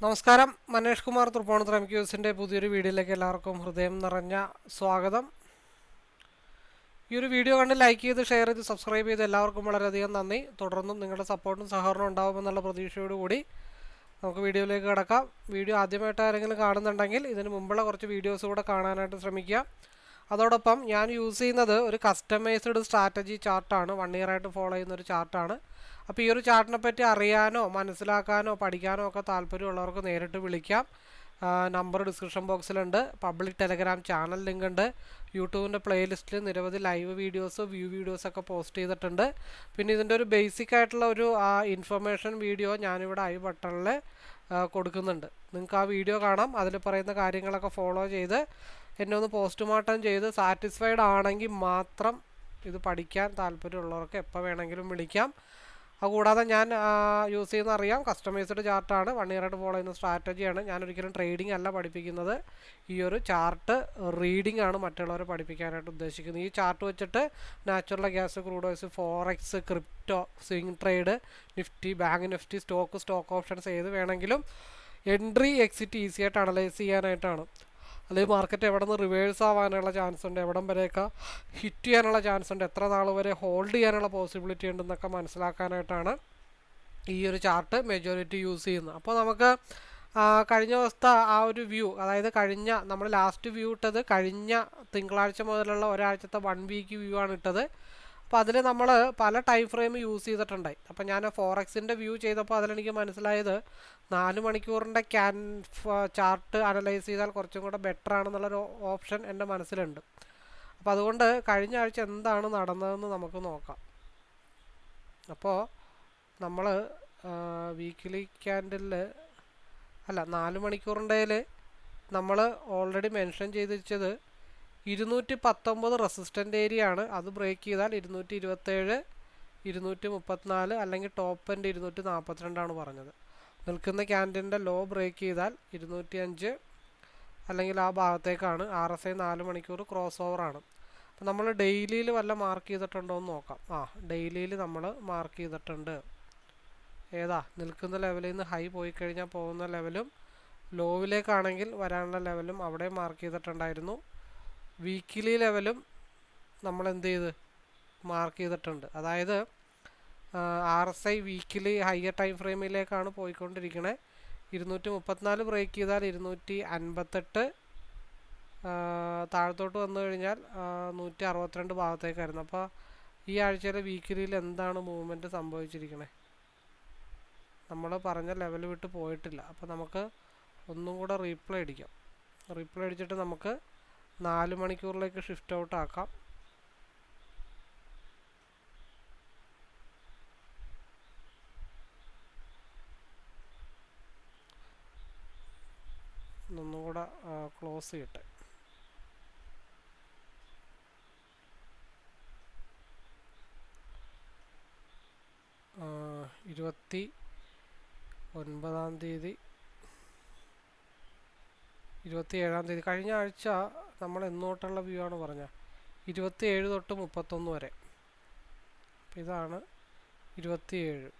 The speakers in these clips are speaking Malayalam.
നമസ്കാരം. മനേഷ് കുമാർ തൃപ്പൂണിത്തുറ എം ക്യൂസിന്റെ പുതിയൊരു വീഡിയോയിലേക്ക് എല്ലാവർക്കും ഹൃദയം നിറഞ്ഞ സ്വാഗതം. ഈ ഒരു വീഡിയോ കണ്ട് ലൈക്ക് ചെയ്ത് ഷെയർ ചെയ്ത് സബ്സ്ക്രൈബ് ചെയ്ത് എല്ലാവർക്കും വളരെയധികം നന്ദി. തുടർന്നും നിങ്ങളുടെ സപ്പോർട്ടും സഹകരണവും ഉണ്ടാകുമെന്നുള്ള പ്രതീക്ഷയോടുകൂടി നമുക്ക് വീഡിയോയിലേക്ക് കിടക്കാം. വീഡിയോ ആദ്യമായിട്ട് ആരെങ്കിലും കാണുന്നുണ്ടെങ്കിൽ ഇതിന് മുമ്പുള്ള കുറച്ച് വീഡിയോസ് കൂടെ കാണാനായിട്ട് ശ്രമിക്കുക. അതോടൊപ്പം ഞാൻ യൂസ് ചെയ്യുന്നത് ഒരു കസ്റ്റമൈസ്ഡ് സ്ട്രാറ്റജി ചാർട്ടാണ് വൺ ഇയർ ആയിട്ട് ഫോളോ ചെയ്യുന്ന ഒരു ചാർട്ടാണ് അപ്പോൾ ഈ ഒരു ചാർട്ടിനെ പറ്റി അറിയാനോ മനസ്സിലാക്കാനോ പഠിക്കാനോ ഒക്കെ താല്പര്യമുള്ളവർക്ക് നേരിട്ട് വിളിക്കാം. നമ്പർ ഡിസ്ക്രിപ്ഷൻ ബോക്സിലുണ്ട് പബ്ലിക് ടെലഗ്രാം ചാനൽ ലിങ്ക് ഉണ്ട്. യൂട്യൂബിന്റെ പ്ലേലിസ്റ്റിൽ നിരവധി ലൈവ് വീഡിയോസ് വ്യൂ വീഡിയോസ് ഒക്കെ പോസ്റ്റ് ചെയ്തിട്ടുണ്ട്. പിന്നെ ഇതിന്റെ ഒരു ബേസിക് ആയിട്ടുള്ള ഒരു ഇൻഫർമേഷൻ വീഡിയോ ഞാനിവിടെ ഐ ബട്ടണിൽ കൊടുക്കുന്നുണ്ട്. നിങ്ങൾക്ക് ആ വീഡിയോ കാണാം. അതിൽ പറയുന്ന കാര്യങ്ങളൊക്കെ ഫോളോ ചെയ്ത് എന്നെ ഒന്ന് പോസ്റ്റ്മോർട്ടം ചെയ്ത് സാറ്റിസ്ഫൈഡ് ആണെങ്കിൽ മാത്രം ഇത് പഠിക്കാൻ താല്പര്യമുള്ളവർക്ക് എപ്പോൾ വേണമെങ്കിലും വിളിക്കാം. അതുകൂടാതെ ഞാൻ യൂസ് ചെയ്യുന്ന അറിയാം. കസ്റ്റമൈസ്ഡ് ചാർട്ടാണ് വൺ ഇയർ ആയിട്ട് ഫോളോ ചെയ്യുന്ന സ്ട്രാറ്റജിയാണ് ഞാൻ ഒരിക്കലും ട്രേഡിംഗ് അല്ല പഠിപ്പിക്കുന്നത്. ഈ ഒരു ചാർട്ട് റീഡിംഗ് ആണ് മറ്റുള്ളവരെ പഠിപ്പിക്കാനായിട്ട് ഉദ്ദേശിക്കുന്നത്. ഈ ചാർട്ട് വെച്ചിട്ട് natural gas crude oils forex crypto swing trade Nifty bank Nifty stock stock options ഏത് വേണമെങ്കിലും എൻട്രി എക്സിറ്റ് ഈസി ആയിട്ട് അനലൈസ് ചെയ്യാനായിട്ടാണ്. അല്ലെങ്കിൽ മാർക്കറ്റ് എവിടെ നിന്ന് റിവേഴ്സ് ആവാനുള്ള ചാൻസ് ഉണ്ട് എവിടം വരെയൊക്കെ ഹിറ്റ് ചെയ്യാനുള്ള ചാൻസ് ഉണ്ട് എത്ര നാൾ വരെ ഹോൾഡ് ചെയ്യാനുള്ള പോസിബിലിറ്റി ഉണ്ടെന്നൊക്കെ മനസ്സിലാക്കാനായിട്ടാണ് ഈ ഒരു ചാർട്ട് മെജോറിറ്റി യൂസ് ചെയ്യുന്നത്. അപ്പോൾ നമുക്ക് കഴിഞ്ഞ ദിവസത്തെ ആ ഒരു വ്യൂ അതായത് കഴിഞ്ഞ നമ്മൾ ലാസ്റ്റ് വ്യൂ ഇട്ടത് കഴിഞ്ഞ തിങ്കളാഴ്ച മുതലുള്ള ഒരാഴ്ചത്തെ വൺ വീക്ക് വ്യൂ ആണ് ഇട്ടത്. അപ്പോൾ അതിൽ നമ്മൾ പല ടൈം ഫ്രെയിം യൂസ് ചെയ്തിട്ടുണ്ടായി അപ്പോൾ ഞാൻ ഫോർ എക്സിന്റെ വ്യൂ ചെയ്തപ്പോൾ അതിലെനിക്ക് മനസ്സിലായത് നാല് മണിക്കൂറിന്റെ ക്യാൻ ചാർട്ട് അനലൈസ് ചെയ്താൽ കുറച്ചും കൂടെ ബെറ്റർ ആണെന്നുള്ളൊരു ഓപ്ഷൻ എന്റെ മനസ്സിലുണ്ട്. അപ്പോൾ അതുകൊണ്ട് കഴിഞ്ഞ ആഴ്ച എന്താണ് നടന്നതെന്ന് നമുക്ക് നോക്കാം. അപ്പോൾ നമ്മൾ വീക്കിലി ക്യാൻഡിൽ അല്ല നാല് മണിക്കൂറിന്റെയിൽ നമ്മൾ ഓൾറെഡി മെൻഷൻ ചെയ്ത് വെച്ചത് ഇരുന്നൂറ്റി പത്തൊമ്പത് റെസിസ്റ്റന്റ് ഏരിയ ആണ് അത് ബ്രേക്ക് ചെയ്താൽ ഇരുന്നൂറ്റി ഇരുപത്തേഴ് ഇരുന്നൂറ്റി മുപ്പത്തിനാല് അല്ലെങ്കിൽ ടോപ്പ് എന്റെ ഇരുന്നൂറ്റി നാൽപ്പത്തിരണ്ടാണ് പറഞ്ഞത്. നിൽക്കുന്ന ക്യാൻഡിന്റെ ലോ ബ്രേക്ക് ചെയ്താൽ ഇരുന്നൂറ്റി അഞ്ച് അല്ലെങ്കിൽ ആ ഭാഗത്തേക്കാണ്. ആർ എസ് ഐ നാല് മണിക്കൂർ ക്രോസ് ഓവറാണ് അപ്പോൾ നമ്മൾ ഡെയിലിയിൽ വല്ല മാർക്ക് ചെയ്തിട്ടുണ്ടോ എന്ന് നോക്കാം. ആ ഡെയിലിയിൽ നമ്മൾ മാർക്ക് ചെയ്തിട്ടുണ്ട്. ഏതാ? നിൽക്കുന്ന ലെവലിൽ നിന്ന് ഹൈ പോയി കഴിഞ്ഞാൽ പോകുന്ന ലെവലും ലോവിലേക്കാണെങ്കിൽ വരാനുള്ള ലെവലും അവിടെ മാർക്ക് ചെയ്തിട്ടുണ്ടായിരുന്നു. വീക്കിലി ലെവലും നമ്മൾ എന്ത് ചെയ്ത് മാർക്ക് ചെയ്തിട്ടുണ്ട്. അതായത് R S I weekly higher time ഫ്രെയിമിലേക്കാണ് പോയിക്കൊണ്ടിരിക്കുന്നത് ഇരുന്നൂറ്റി മുപ്പത്തിനാല് ബ്രേക്ക് ചെയ്താൽ ഇരുന്നൂറ്റി അൻപത്തെട്ട് താഴത്തോട്ട് വന്നു കഴിഞ്ഞാൽ നൂറ്റി അറുപത്തിരണ്ട് ഭാഗത്തേക്കായിരുന്നു. അപ്പോൾ ഈ ആഴ്ചയിലെ വീക്കിലിയിൽ എന്താണ് മൂവ്മെന്റ് സംഭവിച്ചിരിക്കണേ? നമ്മൾ പറഞ്ഞ ലെവൽ വിട്ട് പോയിട്ടില്ല. അപ്പോൾ നമുക്ക് ഒന്നും കൂടെ റീപ്ലൈ അടിക്കാം. റീപ്ലൈ അടിച്ചിട്ട് നമുക്ക് നാല് മണിക്കൂറിലേക്ക് ഷിഫ്റ്റ് ഔട്ട് ആക്കാം. ഒന്നുകൂടെ ക്ലോസ് ചെയ്യട്ടെ. ഇരുപത്തി ഒൻപതാം തീയതി ഇരുപത്തി ഏഴാം തീയതി. കഴിഞ്ഞ ആഴ്ച നമ്മൾ എന്നോട്ടുള്ള വ്യൂ ആണ് പറഞ്ഞത്. ഇരുപത്തി ഏഴ് തൊട്ട് മുപ്പത്തൊന്ന് വരെ. അപ്പം ഇതാണ് ഇരുപത്തിയേഴ്.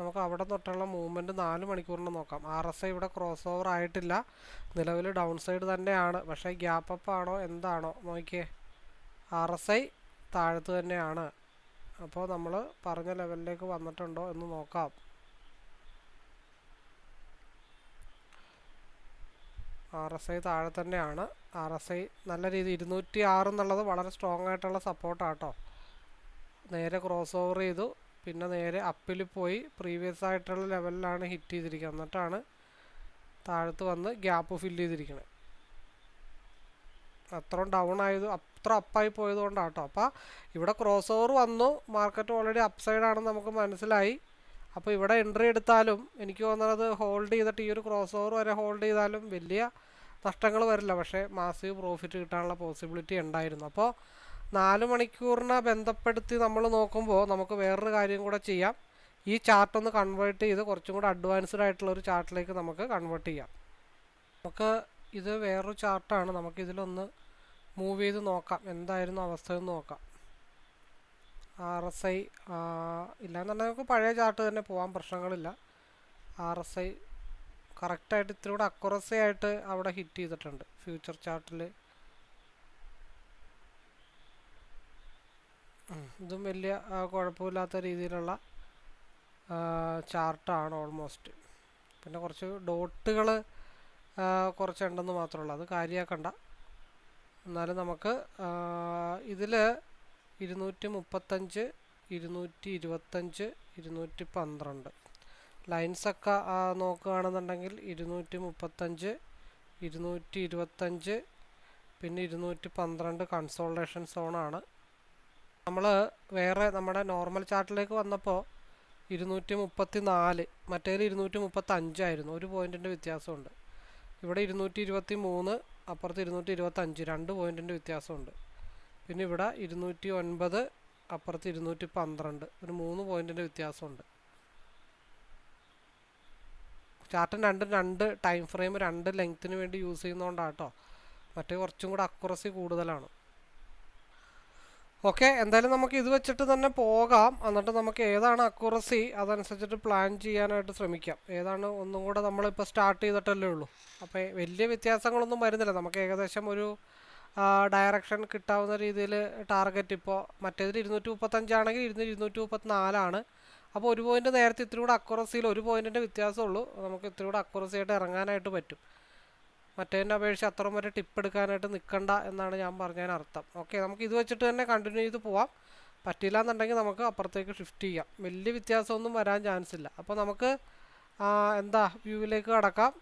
നമുക്ക് അവിടെ തൊട്ടുള്ള മൂവ്മെന്റ് നാല് മണിക്കൂറിന് നോക്കാം. ആർ എസ് ഐ ഇവിടെ ക്രോസ് ഓവർ ആയിട്ടില്ല. നിലവിൽ ഡൗൺ സൈഡ് തന്നെയാണ്. പക്ഷേ ഗ്യാപ്പ് അപ്പ് ആണോ? എന്താണോ? നോക്കിയേ. ആർ എസ് ഐ താഴത്ത് തന്നെയാണ്. അപ്പോൾ നമ്മൾ പറഞ്ഞ ലെവലിലേക്ക് വന്നിട്ടുണ്ടോ എന്ന് നോക്കാം. ആർ എസ് ഐ താഴെ തന്നെയാണ്. ആർ എസ് ഐ നല്ല രീതി ഇരുന്നൂറ്റി ആറ് എന്നുള്ളത് വളരെ സ്ട്രോങ് ആയിട്ടുള്ള സപ്പോർട്ടാട്ടോ നേരെ ക്രോസ് ഓവർ ചെയ്തു. പിന്നെ നേരെ അപ്പിൽ പോയി പ്രീവിയസ് ആയിട്ടുള്ള ലെവലിലാണ് ഹിറ്റ് ചെയ്തിരിക്കുന്നത്. എന്നിട്ടാണ് താഴത്ത് വന്ന് ഗ്യാപ്പ് ഫില്ല് ചെയ്തിരിക്കുന്നത് അത്ര ഡൗൺ ആയത് അത്ര അപ്പായി പോയത് കൊണ്ടാട്ടോ അപ്പോൾ ഇവിടെ ക്രോസ് ഓവർ വന്നു. മാർക്കറ്റ് ഓൾറെഡി അപ്സൈഡാണെന്ന് നമുക്ക് മനസ്സിലായി. അപ്പോൾ ഇവിടെ എൻട്രി എടുത്താലും എനിക്ക് തോന്നുന്നത് ഹോൾഡ് ചെയ്തിട്ട് ഈ ഒരു ക്രോസ് ഓവർ വരെ ഹോൾഡ് ചെയ്താലും വലിയ നഷ്ടങ്ങൾ വരില്ല. പക്ഷേ മാസീവ് പ്രോഫിറ്റ് കിട്ടാനുള്ള പോസിബിലിറ്റി ഉണ്ടായിരുന്നു. അപ്പോൾ നാല് മണിക്കൂറിനെ ബന്ധപ്പെടുത്തി നമ്മൾ നോക്കുമ്പോൾ നമുക്ക് വേറൊരു കാര്യം കൂടെ ചെയ്യാം. ഈ ചാർട്ട് ഒന്ന് കൺവേർട്ട് ചെയ്ത് കുറച്ചും കൂടെ അഡ്വാൻസ്ഡ് ആയിട്ടുള്ള ഒരു ചാർട്ടിലേക്ക് നമുക്ക് കൺവേർട്ട് ചെയ്യാം. നമുക്ക് ഇത് വേറൊരു ചാർട്ടാണ് നമുക്കിതിലൊന്ന് മൂവ് ചെയ്ത് നോക്കാം. എന്തായിരുന്നു അവസ്ഥ എന്ന് നോക്കാം. ആർ എസ് ഐ ഇല്ലാന്നുണ്ടെങ്കിൽ നമുക്ക് പഴയ ചാർട്ട് തന്നെ പോകാൻ പ്രശ്നങ്ങളില്ല. ആർ എസ് ഐ കറക്റ്റായിട്ട് ഇത്തിരി കൂടെ അക്കുറസി ആയിട്ട് അവിടെ ഹിറ്റ് ചെയ്തിട്ടുണ്ട് ഫ്യൂച്ചർ ചാർട്ടിൽ ഇതും വലിയ കുഴപ്പമില്ലാത്ത രീതിയിലുള്ള ചാർട്ടാണ് ഓൾമോസ്റ്റ് പിന്നെ കുറച്ച് ഡോട്ടുകൾ കുറച്ചുണ്ടെന്ന് മാത്രമേ ഉള്ളൂ. അത് കാര്യമാക്കണ്ട എന്നാലും നമുക്ക് ഇതിൽ ഇരുന്നൂറ്റി മുപ്പത്തഞ്ച് ഇരുന്നൂറ്റി ഇരുപത്തഞ്ച് ഇരുന്നൂറ്റി പന്ത്രണ്ട് ലൈൻസൊക്കെ നോക്കുകയാണെന്നുണ്ടെങ്കിൽ ഇരുന്നൂറ്റി മുപ്പത്തഞ്ച് ഇരുന്നൂറ്റി ഇരുപത്തഞ്ച് പിന്നെ ഇരുന്നൂറ്റി പന്ത്രണ്ട് കൺസോൾട്ടേഷൻ സോണാണ് നമ്മൾ വേറെ നമ്മുടെ നോർമൽ ചാർട്ടിലേക്ക് വന്നപ്പോൾ ഇരുന്നൂറ്റി മുപ്പത്തി നാല് മറ്റേതിൽ ഇരുന്നൂറ്റി മുപ്പത്തി അഞ്ചായിരുന്നു ഒരു പോയിന്റിന്റെ വ്യത്യാസമുണ്ട്. ഇവിടെ ഇരുന്നൂറ്റി ഇരുപത്തി മൂന്ന് അപ്പുറത്ത് ഇരുന്നൂറ്റി ഇരുപത്തഞ്ച് രണ്ട് പോയിന്റിന്റെ വ്യത്യാസമുണ്ട്. പിന്നെ ഇവിടെ ഇരുന്നൂറ്റി ഒൻപത് അപ്പുറത്ത് ഇരുന്നൂറ്റി പന്ത്രണ്ട് ഒരു മൂന്ന് പോയിന്റിന്റെ വ്യത്യാസമുണ്ട്. ചാർട്ടും രണ്ടും രണ്ട് ടൈം ഫ്രെയിം രണ്ട് ലെങ്ത്തിന് വേണ്ടി യൂസ് ചെയ്യുന്നതുകൊണ്ടാണ് കേട്ടോ മറ്റേ കുറച്ചും കൂടെ അക്യുറസി കൂടുതലാണ്. ഓക്കെ എന്തായാലും നമുക്ക് ഇത് വെച്ചിട്ട് തന്നെ പോകാം. എന്നിട്ട് നമുക്ക് ഏതാണ് അക്യുറസി അതനുസരിച്ചിട്ട് പ്ലാൻ ചെയ്യാനായിട്ട് ശ്രമിക്കാം. ഏതാണ് ഒന്നും കൂടെ നമ്മളിപ്പോൾ സ്റ്റാർട്ട് ചെയ്തിട്ടല്ലേ ഉള്ളൂ. അപ്പോൾ വലിയ വ്യത്യാസങ്ങളൊന്നും വരുന്നില്ല. നമുക്ക് ഏകദേശം ഒരു ഡയറക്ഷൻ കിട്ടാവുന്ന രീതിയിൽ ടാർഗറ്റ് ഇപ്പോൾ മറ്റേതിൽ ഇരുന്നൂറ്റി മുപ്പത്തഞ്ചാണെങ്കിൽ ഇരുന്ന് ഇരുന്നൂറ്റി മുപ്പത്തിനാലാണ് അപ്പോൾ ഒരു പോയിന്റ് നേരത്തെ ഇത്തിരി കൂടെ അക്യുറസിയിൽ ഒരു പോയിന്റിന്റെ വ്യത്യാസമുള്ളൂ. നമുക്ക് ഇത്തിരി കൂടെ അക്യുറസി ആയിട്ട് ഇറങ്ങാനായിട്ട് പറ്റും. മറ്റേതിന്റെ അപേക്ഷിച്ച് അത്രയും വരെ ടിപ്പ് എടുക്കാനായിട്ട് നിൽക്കണ്ട എന്നാണ് ഞാൻ പറഞ്ഞതിന് അർത്ഥം. ഓക്കെ നമുക്ക് ഇത് വെച്ചിട്ട് തന്നെ കണ്ടിന്യൂ ചെയ്ത് പോവാം. പറ്റില്ല എന്നുണ്ടെങ്കിൽ നമുക്ക് അപ്പുറത്തേക്ക് ഷിഫ്റ്റ് ചെയ്യാം. വലിയ വ്യത്യാസമൊന്നും വരാൻ ചാൻസ് ഇല്ല. അപ്പോൾ നമുക്ക് എന്താ വ്യൂവിലേക്ക് കടക്കാം.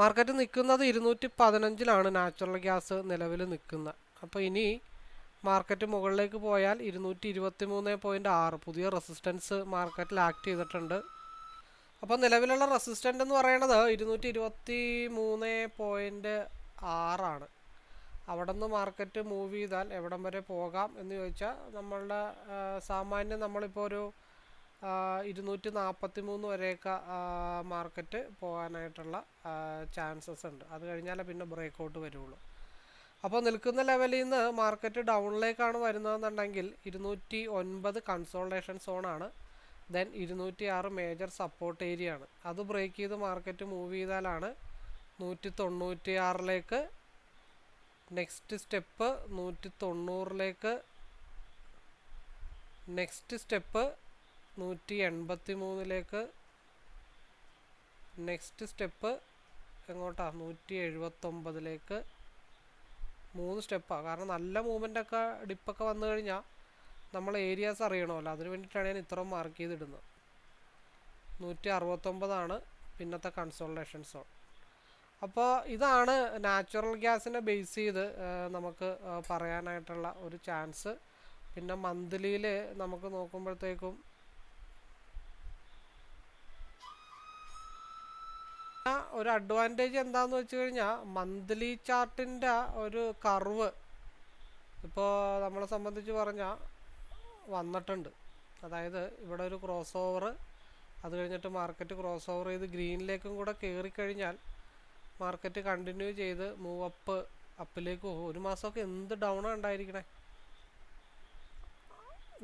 മാർക്കറ്റ് നിൽക്കുന്നത് ഇരുന്നൂറ്റി പതിനഞ്ചിലാണ് നാച്ചുറൽ ഗ്യാസ് നിലവിൽ നിൽക്കുന്നത്. അപ്പോൾ ഇനി മാർക്കറ്റ് മുകളിലേക്ക് പോയാൽ ഇരുന്നൂറ്റി ഇരുപത്തി മൂന്ന് പോയിന്റ് ആറ്. പുതിയ റെസിസ്റ്റൻസ് മാർക്കറ്റിൽ ആക്ട് ചെയ്തിട്ടുണ്ട്. അപ്പോൾ നിലവിലുള്ള റെസിസ്റ്റന്റ് എന്ന് പറയുന്നത് ഇരുന്നൂറ്റി ഇരുപത്തി മൂന്ന് പോയിന്റ് ആറാണ് അവിടെ നിന്ന് മാർക്കറ്റ് മൂവ് ചെയ്താൽ എവിടം വരെ പോകാം എന്ന് ചോദിച്ചാൽ നമ്മളുടെ സാമാന്യം നമ്മളിപ്പോൾ ഒരു ഇരുന്നൂറ്റി നാൽപ്പത്തി മൂന്ന് വരെയൊക്കെ മാർക്കറ്റ് പോകാനായിട്ടുള്ള ചാൻസസ് ഉണ്ട്. അത് കഴിഞ്ഞാലേ പിന്നെ ബ്രേക്ക് ഔട്ട് വരുള്ളൂ. അപ്പോൾ നിൽക്കുന്ന ലെവലിൽ നിന്ന് മാർക്കറ്റ് ഡൗണിലേക്കാണ് വരുന്നതെന്നുണ്ടെങ്കിൽ ഇരുന്നൂറ്റി ഒൻപത് കൺസോൾട്ടേഷൻ സോണാണ് ദെൻ ഇരുന്നൂറ്റി ആറ് മേജർ സപ്പോർട്ട് ഏരിയ ആണ്. അത് ബ്രേക്ക് ചെയ്ത് മാർക്കറ്റ് മൂവ് ചെയ്താലാണ് നൂറ്റി തൊണ്ണൂറ്റി ആറിലേക്ക് നെക്സ്റ്റ് സ്റ്റെപ്പ് നൂറ്റി തൊണ്ണൂറിലേക്ക് നെക്സ്റ്റ് സ്റ്റെപ്പ് നൂറ്റി എൺപത്തി മൂന്നിലേക്ക് നെക്സ്റ്റ് സ്റ്റെപ്പ് എങ്ങോട്ടാണ് നൂറ്റി എഴുപത്തൊമ്പതിലേക്ക് മൂന്ന് സ്റ്റെപ്പാണ് കാരണം നല്ല മൂവ്മെന്റൊക്കെ ഡിപ്പൊക്കെ വന്നു കഴിഞ്ഞാൽ നമ്മൾ ഏരിയാസ് അറിയണമല്ലോ. അതിന് വേണ്ടിയിട്ടാണ് ഞാൻ ഇത്രയും മാർക്ക് ചെയ്തിടുന്നത്. നൂറ്റി അറുപത്തൊമ്പതാണ് പിന്നത്തെ കൺസോൾട്ടേഷൻ സോൺ അപ്പോൾ ഇതാണ് നാച്ചുറൽ ഗ്യാസിനെ ബേസ് ചെയ്ത് നമുക്ക് പറയാനായിട്ടുള്ള ഒരു ചാൻസ് പിന്നെ മന്ത്ലിയിൽ നമുക്ക് നോക്കുമ്പോഴത്തേക്കും ഒരു അഡ്വാന്റേജ് എന്താന്ന് വെച്ച് കഴിഞ്ഞാൽ മന്ത്ലി ചാർട്ടിന്റെ ഒരു കർവ് ഇപ്പോൾ നമ്മളെ സംബന്ധിച്ച് പറഞ്ഞാൽ വന്നിട്ടുണ്ട്. അതായത് ഇവിടെ ഒരു ക്രോസ് ഓവർ അത് കഴിഞ്ഞിട്ട് മാർക്കറ്റ് ക്രോസ് ഓവർ ചെയ്ത് ഗ്രീനിലേക്കും കൂടെ കയറിക്കഴിഞ്ഞാൽ മാർക്കറ്റ് കണ്ടിന്യൂ ചെയ്ത് മൂവ് അപ്പ് അപ്പിലേക്ക് ഒരു മാസമൊക്കെ എന്ത് ഡൗണാണ് ഉണ്ടായിരിക്കണേ?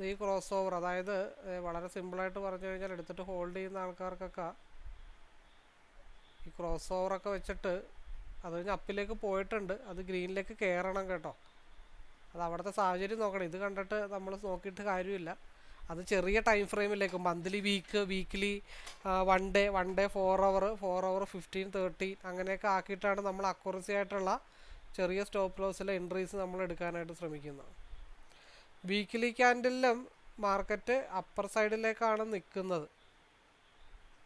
ഈ ക്രോസ് ഓവർ അതായത് വളരെ സിമ്പിളായിട്ട് പറഞ്ഞു കഴിഞ്ഞാൽ എടുത്തിട്ട് ഹോൾഡ് ചെയ്യുന്ന ആൾക്കാർക്കൊക്കെ ഈ ക്രോസ് ഓവറൊക്കെ വെച്ചിട്ട് അത് കഴിഞ്ഞ് അപ്പിലേക്ക് പോയിട്ടുണ്ട്. അത് ഗ്രീനിലേക്ക് കയറണം കേട്ടോ. അത് അവിടുത്തെ സാഹചര്യം നോക്കണം. ഇത് കണ്ടിട്ട് നമ്മൾ നോക്കിയിട്ട് കാര്യമില്ല. അത് ചെറിയ time ഫ്രെയിമിലേക്ക് monthly week weekly one day one day four hour four hour fifteen thirteen അങ്ങനെയൊക്കെ ആക്കിയിട്ടാണ് നമ്മൾ അക്യുറസി ആയിട്ടുള്ള ചെറിയ സ്റ്റോപ്പ് ലോസിലെ എൻട്രീസ് നമ്മൾ എടുക്കാനായിട്ട് ശ്രമിക്കുന്നത്. വീക്ക്ലി ക്യാൻഡിലും മാർക്കറ്റ് അപ്പർ സൈഡിലേക്കാണ് നിൽക്കുന്നത്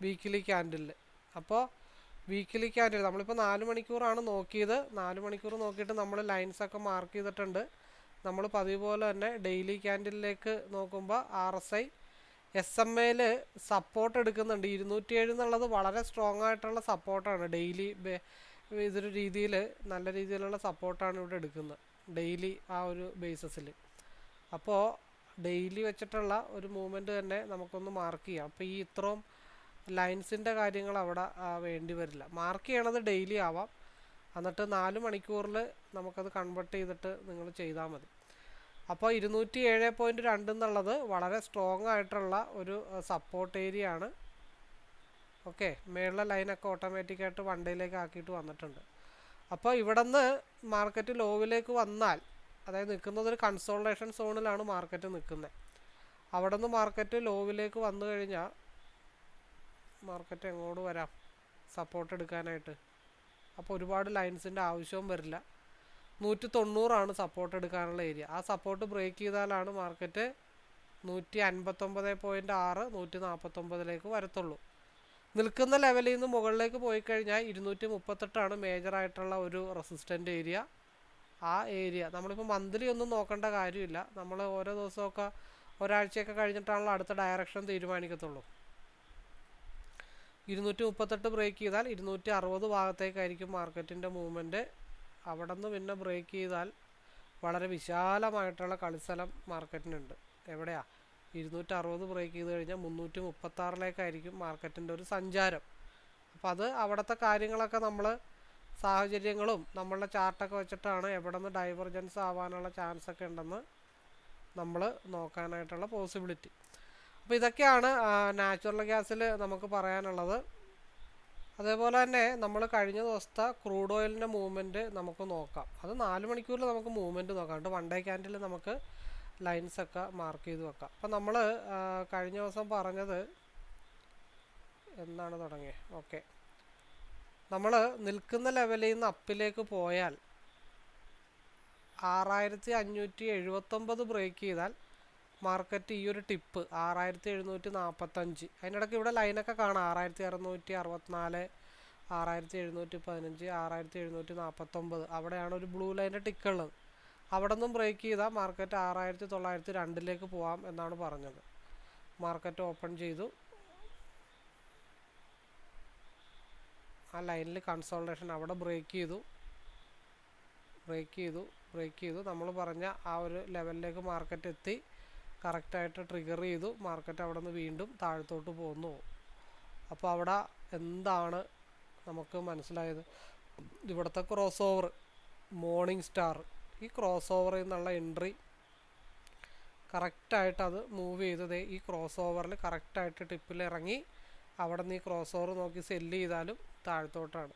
വീക്ക്ലി ക്യാൻഡിൽ അപ്പോൾ വീക്ക്ലി ക്യാൻഡിൽ നമ്മളിപ്പോൾ നാല് മണിക്കൂറാണ് നോക്കിയത്. നാല് മണിക്കൂർ നോക്കിയിട്ട് നമ്മൾ ലൈൻസൊക്കെ മാർക്ക് ചെയ്തിട്ടുണ്ട്. നമ്മൾ പതിവ് പോലെ തന്നെ ഡെയിലി ക്യാൻഡിലേക്ക് നോക്കുമ്പോൾ R S I S M എയിൽ സപ്പോർട്ട് എടുക്കുന്നുണ്ട്. ഇരുന്നൂറ്റി ഏഴ് എന്നുള്ളത് വളരെ സ്ട്രോങ് ആയിട്ടുള്ള സപ്പോർട്ടാണ് ഡെയിലി ഇതൊരു രീതിയിൽ നല്ല രീതിയിലുള്ള സപ്പോർട്ടാണ് ഇവിടെ എടുക്കുന്നത്. ഡെയിലി ആ ഒരു ബേസിസിൽ അപ്പോൾ ഡെയിലി വെച്ചിട്ടുള്ള ഒരു മൂവ്മെന്റ് തന്നെ നമുക്കൊന്ന് മാർക്ക് ചെയ്യാം. അപ്പോൾ ഈ ഇത്രയും ലൈൻസിന്റെ കാര്യങ്ങൾ അവിടെ വേണ്ടി വരില്ല. മാർക്ക് ചെയ്യണത് ഡെയിലി ആവാം. എന്നിട്ട് നാല് മണിക്കൂറിൽ നമുക്കത് കൺവെർട്ട് ചെയ്തിട്ട് നിങ്ങൾ ചെയ്താൽ മതി. അപ്പോൾ ഇരുന്നൂറ്റി ഏഴ് പോയിന്റ് രണ്ട് എന്നുള്ളത് വളരെ സ്ട്രോങ് ആയിട്ടുള്ള ഒരു സപ്പോർട്ട് ഏരിയ ആണ്. ഓക്കെ മേളിലെ ലൈനൊക്കെ ഓട്ടോമാറ്റിക്കായിട്ട് വൺ ഡേയിലേക്ക് ആക്കിയിട്ട് വന്നിട്ടുണ്ട്. അപ്പോൾ ഇവിടെ നിന്ന് മാർക്കറ്റ് ലോവിലേക്ക് വന്നാൽ അതായത് നിൽക്കുന്നത് ഒരു കൺസോൾട്ടേഷൻ സോണിലാണ് മാർക്കറ്റ് നിൽക്കുന്നത്. അവിടെ നിന്ന് മാർക്കറ്റ് ലോവിലേക്ക് വന്നു കഴിഞ്ഞാൽ മാർക്കറ്റ് എങ്ങോട്ട് വരാം? സപ്പോർട്ട് എടുക്കാനായിട്ട്. അപ്പോൾ ഒരുപാട് ലൈൻസിന്റെ ആവശ്യവും വരില്ല. നൂറ്റി തൊണ്ണൂറാണ് സപ്പോർട്ട് എടുക്കാനുള്ള ഏരിയ ആ സപ്പോർട്ട് ബ്രേക്ക് ചെയ്താലാണ് മാർക്കറ്റ് നൂറ്റി അൻപത്തൊമ്പത് പോയിന്റ് ആറ് നൂറ്റി നാൽപ്പത്തൊമ്പതിലേക്ക് വരത്തുള്ളൂ. നിൽക്കുന്ന ലെവലിൽ നിന്ന് മുകളിലേക്ക് പോയി കഴിഞ്ഞാൽ ഇരുന്നൂറ്റി മുപ്പത്തെട്ടാണ് മേജറായിട്ടുള്ള ഒരു റെസിസ്റ്റന്റ് ഏരിയ ആ ഏരിയ നമ്മളിപ്പോൾ മന്ത്ലി ഒന്നും നോക്കേണ്ട കാര്യമില്ല. നമ്മൾ ഓരോ ദിവസമൊക്കെ ഒരാഴ്ചയൊക്കെ കഴിഞ്ഞിട്ടാണല്ലോ അടുത്ത ഡയറക്ഷൻ തീരുമാനിക്കത്തുള്ളൂ. ഇരുന്നൂറ്റി മുപ്പത്തെട്ട് ബ്രേക്ക് ചെയ്താൽ ഇരുന്നൂറ്റി അറുപത് ഭാഗത്തേക്കായിരിക്കും മാർക്കറ്റിന്റെ മൂവ്മെന്റ് അവിടെ നിന്ന് പിന്നെ ബ്രേക്ക് ചെയ്താൽ വളരെ വിശാലമായിട്ടുള്ള കളിസ്ഥലം മാർക്കറ്റിനുണ്ട്. എവിടെയാ? ഇരുന്നൂറ്റി അറുപത് ബ്രേക്ക് ചെയ്ത് കഴിഞ്ഞാൽ മുന്നൂറ്റി മുപ്പത്താറിലേക്കായിരിക്കും മാർക്കറ്റിന്റെ ഒരു സഞ്ചാരം. അപ്പോൾ അത് അവിടുത്തെ കാര്യങ്ങളൊക്കെ നമ്മൾ സാഹചര്യങ്ങളും നമ്മളുടെ ചാർട്ടൊക്കെ വെച്ചിട്ടാണ് എവിടെ നിന്ന് ഡൈവർജൻസ് ആവാനുള്ള ചാൻസൊക്കെ ഉണ്ടെന്ന് നമ്മൾ നോക്കാനായിട്ടുള്ള പോസിബിലിറ്റി അപ്പോൾ ഇതൊക്കെയാണ് നാച്ചുറൽ ഗ്യാസിൽ നമുക്ക് പറയാനുള്ളത്. അതേപോലെ തന്നെ നമ്മൾ കഴിഞ്ഞ ദിവസത്തെ ക്രൂഡ് ഓയിലിന്റെ മൂവ്മെന്റ് നമുക്ക് നോക്കാം. അത് നാല് മണിക്കൂറിൽ നമുക്ക് മൂവ്മെന്റ് നോക്കാം. എന്നിട്ട് വൺ ഡേ ക്യാൻഡിൽ നമുക്ക് ലൈൻസ് ഒക്കെ മാർക്ക് ചെയ്ത് വെക്കാം. അപ്പം നമ്മൾ കഴിഞ്ഞ ദിവസം പറഞ്ഞത് എന്നാണ് തുടങ്ങിയത് ഓക്കെ. നമ്മൾ നിൽക്കുന്ന ലെവലിൽ നിന്ന് അപ്പിലേക്ക് പോയാൽ ആറായിരത്തി അഞ്ഞൂറ്റി എഴുപത്തൊമ്പത് ബ്രേക്ക് ചെയ്താൽ മാർക്കറ്റ് ഈ ഒരു ടിപ്പ് ആറായിരത്തി എഴുന്നൂറ്റി നാൽപ്പത്തഞ്ച് അതിനിടയ്ക്ക് ഇവിടെ ലൈനൊക്കെ കാണാം. ആറായിരത്തി അറുന്നൂറ്റി അറുപത്തിനാല് ആറായിരത്തി എഴുന്നൂറ്റി പതിനഞ്ച് ആറായിരത്തി എഴുന്നൂറ്റി നാൽപ്പത്തൊമ്പത് അവിടെയാണ് ഒരു ബ്ലൂ ലൈന്റെ ടിക്ക് ഉള്ളത് അവിടെ നിന്നും ബ്രേക്ക് ചെയ്താൽ മാർക്കറ്റ് ആറായിരത്തി തൊള്ളായിരത്തി രണ്ടിലേക്ക് പോവാം എന്നാണ് പറഞ്ഞത്. മാർക്കറ്റ് ഓപ്പൺ ചെയ്തു. ആ ലൈനിൽ കൺസോൾട്ടേഷൻ അവിടെ ബ്രേക്ക് ചെയ്തു. ബ്രേക്ക് ചെയ്തു ബ്രേക്ക് ചെയ്തു. നമ്മൾ പറഞ്ഞ ആ ഒരു ലെവലിലേക്ക് മാർക്കറ്റ് എത്തി. കറക്റ്റായിട്ട് ട്രിഗർ ചെയ്തു. മാർക്കറ്റ് അവിടെ നിന്ന് വീണ്ടും താഴത്തോട്ട് പോന്നു. അപ്പോൾ അവിടെ എന്താണ് നമുക്ക് മനസ്സിലായത്? ഇവിടുത്തെ ക്രോസ് ഓവർ മോർണിംഗ് സ്റ്റാർ ഈ ക്രോസ് ഓവറിൽ നിന്നുള്ള എൻട്രി കറക്റ്റായിട്ട് അത് മൂവ് ചെയ്തത് ഈ ക്രോസ് ഓവറിൽ കറക്റ്റായിട്ട് ടിപ്പിൽ ഇറങ്ങി. അവിടെ നിന്ന് ഈ ക്രോസ് ഓവർ നോക്കി സെല്ല് ചെയ്താലും താഴത്തോട്ടാണ്.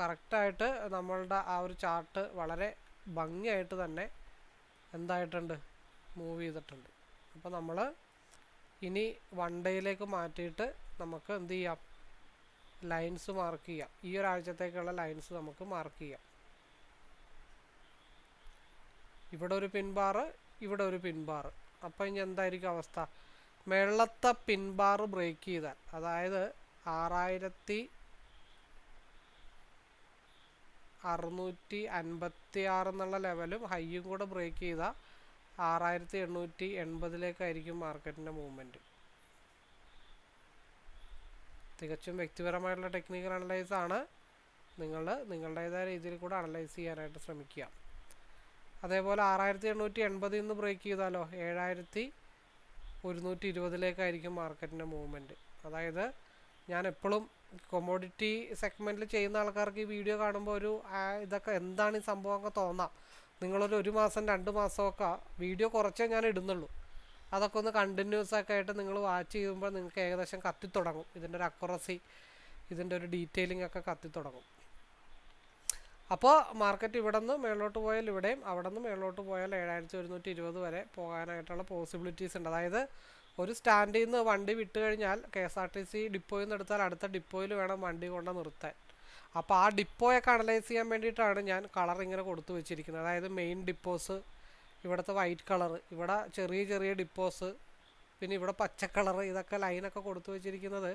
കറക്റ്റായിട്ട് നമ്മളുടെ ആ ഒരു ചാർട്ട് വളരെ ഭംഗിയായിട്ട് തന്നെ എന്തായിട്ടുണ്ട്? മൂവ് ചെയ്തിട്ടുണ്ട്. അപ്പോൾ നമ്മൾ ഇനി വൺ ഡേയിലേക്ക് മാറ്റിയിട്ട് നമുക്ക് എന്ത് ചെയ്യാം? ലൈൻസ് മാർക്ക് ചെയ്യാം. ഈ ഒരാഴ്ചത്തേക്കുള്ള ലൈൻസ് നമുക്ക് മാർക്ക് ചെയ്യാം. ഇവിടെ ഒരു പിൻബാറ് ഇവിടെ ഒരു പിൻബാറ് അപ്പോൾ ഇനി എന്തായിരിക്കും അവസ്ഥ? മേളത്തെ പിൻബാർ ബ്രേക്ക് ചെയ്താൽ അതായത് ആറായിരത്തി അറുന്നൂറ്റി അൻപത്തി ആറ് എന്നുള്ള ലെവലും ഹൈയും കൂടെ ബ്രേക്ക് ചെയ്താൽ ആറായിരത്തി എണ്ണൂറ്റി എൺപതിലേക്കായിരിക്കും മാർക്കറ്റിന്റെ മൂവ്മെന്റ്. തികച്ചും വ്യക്തിപരമായിട്ടുള്ള ടെക്നിക്കൽ അനലൈസ് ആണ്. നിങ്ങൾ നിങ്ങളുടേതായ രീതിയിൽ കൂടെ അനലൈസ് ചെയ്യാനായിട്ട് ശ്രമിക്കുക. അതേപോലെ ആറായിരത്തി എണ്ണൂറ്റി എൺപതിൽ നിന്ന് ബ്രേക്ക് ചെയ്താലോ ഏഴായിരത്തി ഒരുന്നൂറ്റി ഇരുപതിലേക്കായിരിക്കും മാർക്കറ്റിന്റെ മൂവ്മെന്റ്. അതായത് ഞാൻ എപ്പോഴും കൊമോഡിറ്റി സെഗ്മെന്റിൽ ചെയ്യുന്ന ആൾക്കാർക്ക് ഈ വീഡിയോ കാണുമ്പോൾ ഒരു ഇതൊക്കെ എന്താണ് ഈ സംഭവമൊക്കെ തോന്നാം. നിങ്ങളൊരു ഒരു മാസം രണ്ട് മാസമൊക്കെ വീഡിയോ കുറച്ചേ ഞാൻ ഇടുന്നുള്ളൂ. അതൊക്കെ ഒന്ന് കണ്ടിന്യൂസ് ഒക്കെ ആയിട്ട് നിങ്ങൾ വാച്ച് ചെയ്യുമ്പോൾ നിങ്ങൾക്ക് ഏകദേശം കത്തിത്തുടങ്ങും. ഇതിന്റെ ഒരു അക്യുറസി ഇതിന്റെ ഒരു ഡീറ്റെയിലിംഗ് ഒക്കെ കത്തിത്തുടങ്ങും. അപ്പോൾ മാർക്കറ്റ് ഇവിടെ നിന്ന് മേളിലോട്ട് പോയാൽ ഇവിടെയും അവിടെ നിന്ന് മേളിലോട്ട് പോയാൽ ഏഴായിരത്തി ഒരുന്നൂറ്റി ഇരുപത് വരെ പോകാനായിട്ടുള്ള പോസിബിലിറ്റീസ് ഉണ്ട്. അതായത് ഒരു സ്റ്റാൻഡിൽ നിന്ന് വണ്ടി വിട്ട് കഴിഞ്ഞാൽ K S R T C ഡിപ്പോയിൽ നിന്ന് എടുത്താൽ അടുത്ത ഡിപ്പോയിൽ വേണം വണ്ടി കൊണ്ട് നിർത്താൻ. അപ്പോൾ ആ ഡിപ്പോയൊക്കെ അനലൈസ് ചെയ്യാൻ വേണ്ടിയിട്ടാണ് ഞാൻ കളർ ഇങ്ങനെ കൊടുത്തു വെച്ചിരിക്കുന്നത്. അതായത് മെയിൻ ഡിപ്പോസ് ഇവിടുത്തെ വൈറ്റ് കളർ ഇവിടെ ചെറിയ ചെറിയ ഡിപ്പോസ് പിന്നെ ഇവിടെ പച്ച കളർ ഇതൊക്കെ ലൈനൊക്കെ കൊടുത്തു വെച്ചിരിക്കുന്നത്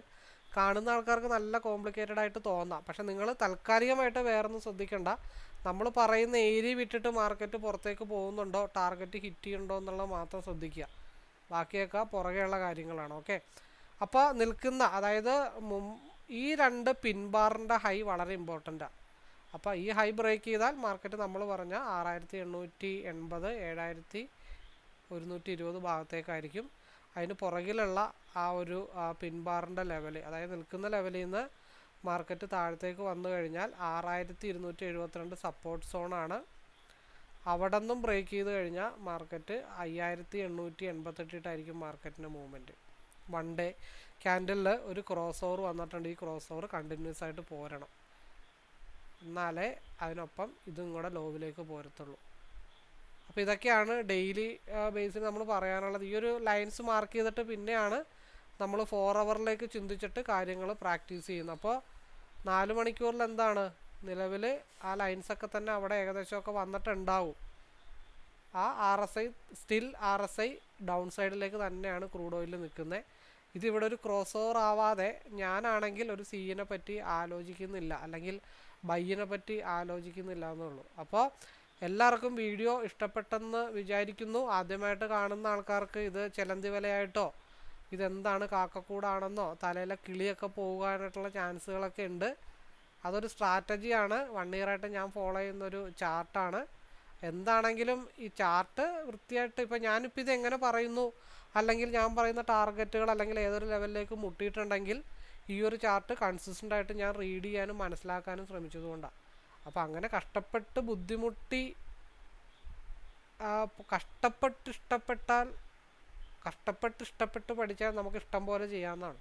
കാണുന്ന ആൾക്കാർക്ക് നല്ല കോംപ്ലിക്കേറ്റഡ് ആയിട്ട് തോന്നാം. പക്ഷെ നിങ്ങൾ താൽക്കാലികമായിട്ട് വേറൊന്നും ശ്രദ്ധിക്കേണ്ട. നമ്മൾ പറയുന്ന ഏരിയ വിട്ടിട്ട് മാർക്കറ്റ് പുറത്തേക്ക് പോകുന്നുണ്ടോ ടാർഗറ്റ് ഹിറ്റ് ചെയ്യുന്നുണ്ടോ എന്നുള്ളത് മാത്രം ശ്രദ്ധിക്കുക. ബാക്കിയൊക്കെ പുറകെയുള്ള കാര്യങ്ങളാണ് ഓക്കെ അപ്പോൾ നിൽക്കുന്ന അതായത് ഈ രണ്ട് പിൻബാറിന്റെ ഹൈ വളരെ ഇമ്പോർട്ടന്റാണ് അപ്പോൾ ഈ ഹൈ ബ്രേക്ക് ചെയ്താൽ മാർക്കറ്റ് നമ്മൾ പറഞ്ഞ ആറായിരത്തി എണ്ണൂറ്റി എൺപത് ഏഴായിരത്തി ഒരുന്നൂറ്റി ഇരുപത് ഭാഗത്തേക്കായിരിക്കും. അതിന് പുറകിലുള്ള ആ ഒരു പിൻബാറിന്റെ ലെവൽ അതായത് നിൽക്കുന്ന ലെവലിൽ നിന്ന് മാർക്കറ്റ് താഴത്തേക്ക് വന്നു കഴിഞ്ഞാൽ ആറായിരത്തി ഇരുന്നൂറ്റി എഴുപത്തിരണ്ട് സപ്പോർട്ട് സോണാണ് അവിടെ നിന്നും ബ്രേക്ക് ചെയ്ത് കഴിഞ്ഞാൽ മാർക്കറ്റ് അയ്യായിരത്തി എണ്ണൂറ്റി എൺപത്തെട്ടിട്ടായിരിക്കും മാർക്കറ്റിന്റെ മൂവ്മെന്റ് വൺ ഡേ ക്യാൻഡലിൽ ഒരു ക്രോസ് ഓവർ വന്നിട്ടുണ്ട്. ഈ ക്രോസ് ഓവർ കണ്ടിന്യൂസ് ആയിട്ട് പോരണം. എന്നാലേ അതിനൊപ്പം ഇതും കൂടെ ലോവിലേക്ക് പോരത്തുള്ളൂ. അപ്പോൾ ഇതൊക്കെയാണ് ഡെയിലി ബേസിൽ നമ്മൾ പറയാനുള്ളത്. ഈ ഒരു ലൈൻസ് മാർക്ക് ചെയ്തിട്ട് പിന്നെയാണ് നമ്മൾ ഫോർ അവറിലേക്ക് ചിന്തിച്ചിട്ട് കാര്യങ്ങൾ പ്രാക്ടീസ് ചെയ്യുന്നത്. അപ്പോൾ നാല് മണിക്കൂറിൽ എന്താണ്? നിലവിൽ ആ ലൈൻസൊക്കെ തന്നെ അവിടെ ഏകദേശമൊക്കെ വന്നിട്ടുണ്ടാവും. ആ R S I still R S I down സൈഡിലേക്ക് തന്നെയാണ് ക്രൂഡ് ഓയിൽ നിൽക്കുന്നത്. ഇതിവിടെ ഒരു ക്രോസ് ഓവർ ആവാതെ ഞാനാണെങ്കിൽ ഒരു സീയിനെ പറ്റി ആലോചിക്കുന്നില്ല. അല്ലെങ്കിൽ ബൈയിനെ പറ്റി ആലോചിക്കുന്നില്ല എന്നുള്ളൂ. അപ്പോൾ എല്ലാവർക്കും വീഡിയോ ഇഷ്ടപ്പെട്ടെന്ന് വിചാരിക്കുന്നു. ആദ്യമായിട്ട് കാണുന്ന ആൾക്കാർക്ക് ഇത് ചിലന്തി വിലയായിട്ടോ ഇതെന്താണ് കാക്കക്കൂടാണെന്നോ തലയിലെ കിളിയൊക്കെ പോകാനായിട്ടുള്ള ചാൻസുകളൊക്കെ ഉണ്ട്. അതൊരു സ്ട്രാറ്റജിയാണ് വൺ ഇയറായിട്ട് ഞാൻ ഫോളോ ചെയ്യുന്നൊരു ചാർട്ടാണ് എന്താണെങ്കിലും ഈ ചാർട്ട് വൃത്തിയായിട്ട് ഇപ്പം ഞാനിപ്പോൾ ഇതെങ്ങനെ പറയുന്നു? അല്ലെങ്കിൽ ഞാൻ പറയുന്ന ടാർഗറ്റുകൾ അല്ലെങ്കിൽ ഏതൊരു ലെവലിലേക്ക് മുട്ടിയിട്ടുണ്ടെങ്കിൽ ഈ ഒരു ചാർട്ട് കൺസിസ്റ്റന്റ് ആയിട്ട് ഞാൻ റീഡ് ചെയ്യാനും മനസ്സിലാക്കാനും ശ്രമിച്ചതുകൊണ്ടാണ് അപ്പോൾ അങ്ങനെ കഷ്ടപ്പെട്ട് ബുദ്ധിമുട്ടി കഷ്ടപ്പെട്ട് ഇഷ്ടപ്പെട്ടാൽ കഷ്ടപ്പെട്ട് ഇഷ്ടപ്പെട്ട് പഠിച്ചാൽ നമുക്ക് ഇഷ്ടം പോലെ ചെയ്യാവുന്നതാണ്.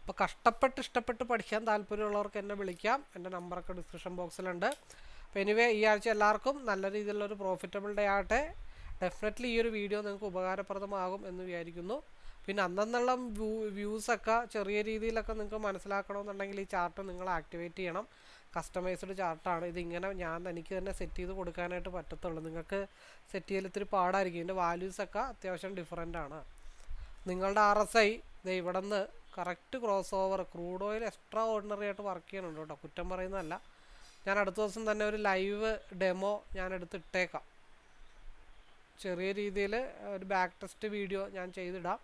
അപ്പോൾ കഷ്ടപ്പെട്ട് ഇഷ്ടപ്പെട്ട് പഠിക്കാൻ താല്പര്യമുള്ളവർക്ക് എന്നെ വിളിക്കാം. എന്റെ നമ്പറൊക്കെ ഡിസ്ക്രിപ്ഷൻ ബോക്സിലുണ്ട് അപ്പോൾ എനിവേ ഈ ആഴ്ച എല്ലാവർക്കും നല്ല രീതിയിലുള്ളൊരു പ്രോഫിറ്റബിൾ ഡേ ആകട്ടെ. ഡെഫിനറ്റ്ലി ഈ ഒരു വീഡിയോ നിങ്ങൾക്ക് ഉപകാരപ്രദമാകും എന്ന് വിചാരിക്കുന്നു. പിന്നെ അന്നെന്നുള്ള വ്യൂ വ്യൂസൊക്കെ ചെറിയ രീതിയിലൊക്കെ നിങ്ങൾക്ക് മനസ്സിലാക്കണമെന്നുണ്ടെങ്കിൽ ഈ ചാർട്ട് നിങ്ങൾ ആക്ടിവേറ്റ് ചെയ്യണം. കസ്റ്റമൈസ്ഡ് ചാർട്ടാണ് ഇതിങ്ങനെ ഞാൻ എനിക്ക് തന്നെ സെറ്റ് ചെയ്ത് കൊടുക്കാനായിട്ട് പറ്റത്തുള്ളൂ. നിങ്ങൾക്ക് സെറ്റ് ചെയ്യൽ ഇത്തിരി പാടായിരിക്കും. ഇതിന്റെ വാല്യൂസൊക്കെ അത്യാവശ്യം ഡിഫറെന്റ് ആണ്. നിങ്ങളുടെ ആർ എസ് ഐ ഇത് ഇവിടെ നിന്ന് correct cross over crude oil extraordinary ആയിട്ട് വർക്ക് ചെയ്യുന്നുണ്ട് കേട്ടോ. കുറ്റം പറയുന്നതല്ല. ഞാൻ അടുത്ത ദിവസം തന്നെ ഒരു ലൈവ് ഡെമോ ഞാൻ എടുത്തിട്ടേക്കാം ചെറിയ രീതിയിൽ ഒരു ബാക്ക് ടെസ്റ്റ് വീഡിയോ ഞാൻ ചെയ്തിടാം.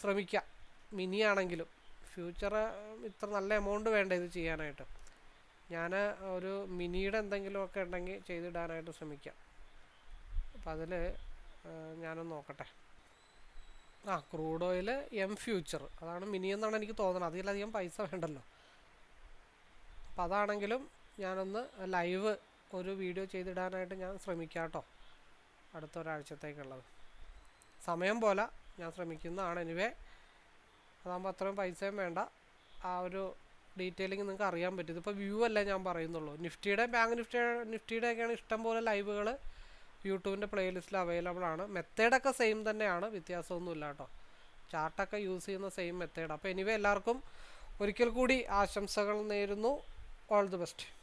ശ്രമിക്കാം. മിനി ആണെങ്കിലും ഫ്യൂച്ചർ ഇത്ര നല്ല എമൗണ്ട് വേണ്ട ഇത് ചെയ്യാനായിട്ട്? ഞാൻ ഒരു മിനിയുടെ എന്തെങ്കിലുമൊക്കെ ഉണ്ടെങ്കിൽ ചെയ്തിടാനായിട്ട് ശ്രമിക്കാം. അപ്പം അതിൽ ഞാനൊന്ന് നോക്കട്ടെ. ആ ക്രൂഡ് ഓയിൽ എം ഫ്യൂച്ചർ അതാണ് മിനി എന്നാണ് എനിക്ക് തോന്നുന്നത് അതിലധികം പൈസ വേണ്ടല്ലോ. അപ്പം അതാണെങ്കിലും ഞാനൊന്ന് ലൈവ് ഒരു വീഡിയോ ചെയ്തിടാനായിട്ട് ഞാൻ ശ്രമിക്കാം കേട്ടോ. അടുത്ത ഒരാഴ്ചത്തേക്കുള്ളത് സമയം പോലെ ഞാൻ ശ്രമിക്കുന്നതാണ്. എനിവേ അതാകുമ്പോൾ അത്രയും പൈസയും വേണ്ട. ആ ഒരു ഡീറ്റെയിലിംഗ് നിങ്ങൾക്ക് അറിയാൻ പറ്റും. ഇതിപ്പോൾ വ്യൂ അല്ലേ ഞാൻ പറയുന്നുള്ളൂ. നിഫ്റ്റിയുടെ ബാങ്ക് നിഫ്റ്റി നിഫ്റ്റിയുടെ ഒക്കെയാണ് ഇഷ്ടംപോലെ ലൈവുകൾ യൂട്യൂബിന്റെ പ്ലേലിസ്റ്റിൽ അവൈലബിൾ ആണ്. മെത്തേഡൊക്കെ സെയിം തന്നെയാണ്. വ്യത്യാസമൊന്നുമില്ല കേട്ടോ. ചാർട്ടൊക്കെ യൂസ് ചെയ്യുന്ന സെയിം മെത്തേഡ് അപ്പോൾ എനിവേ എല്ലാവർക്കും ഒരിക്കൽ കൂടി ആശംസകൾ നേരുന്നു. All the best